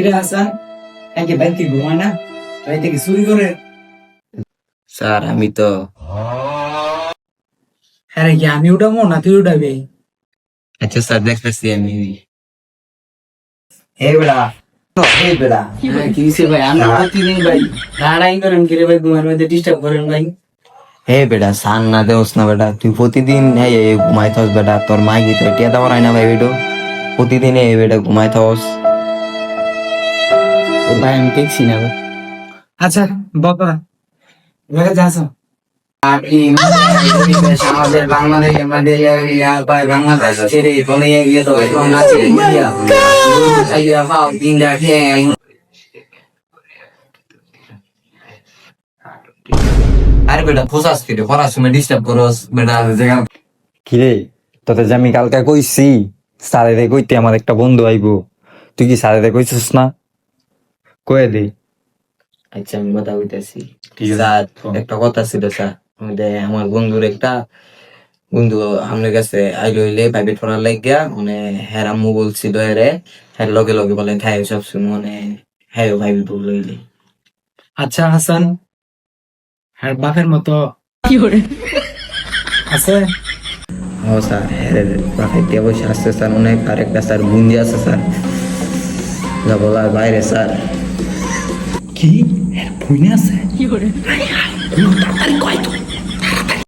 কিরে হাসান? একে বাইকে ঘুমা না? তাই থেকে চুরি করে? স্যার আমি তো আরে কি আমি উঠাবো না তুই উঠাবি? আচ্ছা স্যার দেখতেছি আমি। হে বেড়া হে বেড়া। কি হয়েছে ভাই? আমি প্রতিদিন ভাই। দাঁড়াই করেন কিরে ভাই ঘুমার মধ্যে ডিস্টার্ব করেন ভাই। হে বেটা সান না দেওস না বেটা তুই প্রতিদিন হে এই ঘুমাই থাকস বেটা তোর মা কি তোর টিয়া দেওয়ার হয় না ভাই বেটো প্রতিদিন এই বেটা ঘুমাই থাকস ভাই আমি দেখছি না ভাই আচ্ছা এবার যাস আমাদের বাংলাদেশে আমাদের বাংলাদেশ ছেড়ে চলে গিয়ে তো তিনটা খেয়ে আরে বেটা ফোসাস ফিরে পড়ার সময় ডিস্টার্ব করস বেটা জায়গা কিরে তোতে যে আমি কালকে কইছি স্যারেরে কইতে আমার একটা বন্ধু আইবো। তুই কি স্যারেরে কইছিস না? কয়ে আচ্ছা আমি কথা বলতেছি। স্যার একটা কথা ছিল স্যার। আমাদের আমার বন্ধুর একটা বন্ধু আপনার কাছে আইলো হইলে প্রাইভেট পড়ার লাগিয়া মানে হ্যাঁ আম্মু বলছিল হেরে হ্যাঁ লগে লগে বলেন হ্যাঁ সব শুনে মানে হ্যাঁ হইলে। আচ্ছা হাসান আর বাপের মতো কি আছে? ও স্যার হ্যাঁ বাসাইতে বসে আসছে স্যার অনেক আর একটা স্যার বুঞ্জি আছে স্যার। যা বলার বাইরে স্যার। কি? এর বইনে আছে?